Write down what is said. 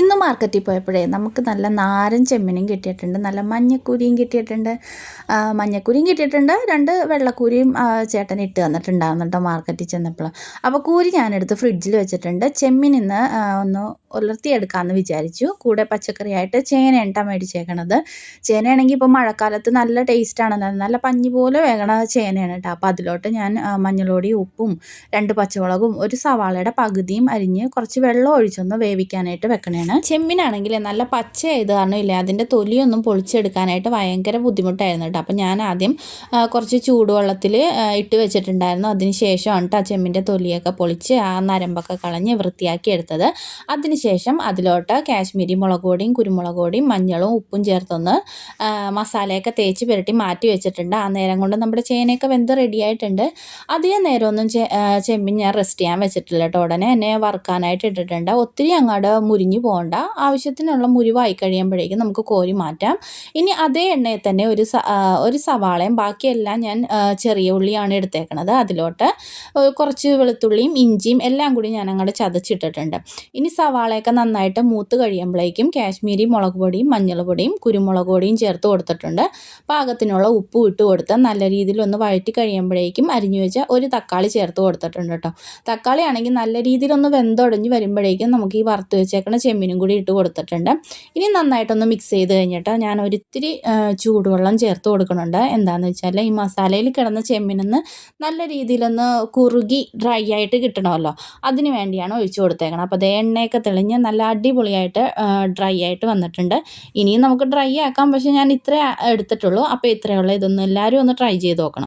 ഇന്ന് മാർക്കറ്റിൽ പോയപ്പോഴേ നമുക്ക് നല്ല നാരൻ ചെമ്മീനും കിട്ടിയിട്ടുണ്ട് നല്ല മഞ്ഞക്കൂരിയും കിട്ടിയിട്ടുണ്ട്. മഞ്ഞക്കൂരിയും കിട്ടിയിട്ടുണ്ട്. രണ്ട് വെള്ളക്കൂരിയും ചേട്ടൻ ഇട്ട് തന്നിട്ടുണ്ടാകുന്നു കേട്ടോ മാർക്കറ്റിൽ ചെന്നപ്പോൾ അപ്പോൾ കൂരി ഞാനെടുത്ത് ഫ്രിഡ്ജിൽ വെച്ചിട്ടുണ്ട്. ചെമ്മീൻ ഇന്ന് ഒന്ന് ഉലർത്തിയെടുക്കാമെന്ന് വിചാരിച്ചു. കൂടെ പച്ചക്കറിയായിട്ട് ചേന എണ്ണ മേടിച്ചേക്കണത്. ചേനയാണെങ്കിൽ ഇപ്പോൾ മഴക്കാലത്ത് നല്ല ടേസ്റ്റാണ് നല്ല പഞ്ഞി പോലെ വേകണ ചേനയാണ് കേട്ടോ അപ്പോൾ അതിലോട്ട് ഞാൻ മഞ്ഞളോടി ഉപ്പും രണ്ട് പച്ചമുളകും ഒരു സവാളയുടെ പകുതിയും അരിഞ്ഞ് കുറച്ച് വെള്ളം ഒഴിച്ചൊന്ന് വേവിക്കാനായിട്ട് വെക്കണേ തന്നെയാണ്. ചെമ്മിനാണെങ്കിൽ നല്ല പച്ച ആയത് കാരണം ഇല്ല അതിന്റെ തൊലിയൊന്നും പൊളിച്ചെടുക്കാനായിട്ട് ഭയങ്കര ബുദ്ധിമുട്ടായിരുന്നു കേട്ടോ. അപ്പം ഞാൻ ആദ്യം കുറച്ച് ചൂടുവെള്ളത്തിൽ ഇട്ട് വെച്ചിട്ടുണ്ടായിരുന്നു. അതിന് ശേഷമാണ് കേട്ടോ ചെമ്മിന്റെ തൊലിയൊക്കെ പൊളിച്ച് ആ നരമ്പൊക്കെ കളഞ്ഞ് വൃത്തിയാക്കി എടുത്തത്. അതിനുശേഷം അതിലോട്ട് കാശ്മീരി മുളക് പൊടിയും കുരുമുളക് പൊടിയും മഞ്ഞളും ഉപ്പും ചേർത്തൊന്ന് മസാലയൊക്കെ തേച്ച് പുരട്ടി മാറ്റി വെച്ചിട്ടുണ്ട്. ആ നേരം കൊണ്ട് നമ്മുടെ ചേനയൊക്കെ വെന്ത് റെഡി ആയിട്ടുണ്ട്. അധികം നേരമൊന്നും ചെമ്മിൻ ഞാൻ റെസ്റ്റ് ചെയ്യാൻ വെച്ചിട്ടില്ല കേട്ടോ ഉടനെ എന്നെ വറുക്കാനായിട്ട് ഇട്ടിട്ടുണ്ട്. ഒത്തിരി അങ്ങോട്ട് മുരിഞ്ഞു പോകണ്ട ആവശ്യത്തിനുള്ള മുരിവായി കഴിയുമ്പോഴേക്കും നമുക്ക് കോരി മാറ്റാം. ഇനി അതേ എണ്ണയിൽ തന്നെ ഒരു ഒരു സവാളയും ബാക്കിയെല്ലാം ഞാൻ ചെറിയ ഉള്ളിയാണ് എടുത്തേക്കണത്. അതിലോട്ട് കുറച്ച് വെളുത്തുള്ളിയും ഇഞ്ചിയും എല്ലാം കൂടി ഞാൻ അങ്ങോട്ട് ചതച്ചിട്ടിട്ടുണ്ട്. ഇനി സവാളയൊക്കെ നന്നായിട്ട് മൂത്ത് കഴിയുമ്പോഴേക്കും കാശ്മീരി മുളക് പൊടിയും മഞ്ഞൾ പൊടിയും കുരുമുളക് പൊടിയും ചേർത്ത് കൊടുത്തിട്ടുണ്ട്. പാകത്തിനുള്ള ഉപ്പ് ഇട്ട് കൊടുത്ത് നല്ല രീതിയിൽ ഒന്ന് വഴറ്റി കഴിയുമ്പോഴേക്കും അരിഞ്ഞു വെച്ച ഒരു തക്കാളി ചേർത്ത് കൊടുത്തിട്ടുണ്ട് കേട്ടോ. തക്കാളി ആണെങ്കിൽ നല്ല രീതിയിൽ ഒന്ന് വെന്തൊടഞ്ഞ് വരുമ്പോഴേക്കും നമുക്ക് ഈ വറുത്ത് വെച്ചേക്കണ ചെമ്മീനും കൂടി ഇട്ട് കൊടുത്തിട്ടുണ്ട്. ഇനി നന്നായിട്ടൊന്ന് മിക്സ് ചെയ്ത് കഴിഞ്ഞിട്ട് ഞാൻ ഒരിത്തിരി ചൂടുവെള്ളം ചേർത്ത് കൊടുക്കുന്നുണ്ട്. എന്താണെന്ന് വെച്ചാൽ ഈ മസാലയിൽ കിടന്ന ചെമ്മിനൊന്ന് നല്ല രീതിയിലൊന്ന് കുറുകി ഡ്രൈ ആയിട്ട് കിട്ടണമല്ലോ. അതിന് വേണ്ടിയാണ് ഒഴിച്ചു കൊടുത്തേക്കണം അപ്പോൾ അതേ എണ്ണയൊക്കെ തെളിഞ്ഞ് നല്ല അടിപൊളിയായിട്ട് ഡ്രൈ ആയിട്ട് വന്നിട്ടുണ്ട്. ഇനിയും നമുക്ക് ഡ്രൈ ആക്കാം. പക്ഷേ ഞാൻ ഇത്രേ എടുത്തിട്ടുള്ളൂ. അപ്പോൾ ഇത്രയുള്ള ഇതൊന്നും എല്ലാവരും ഒന്ന് ട്രൈ ചെയ്ത് നോക്കണം.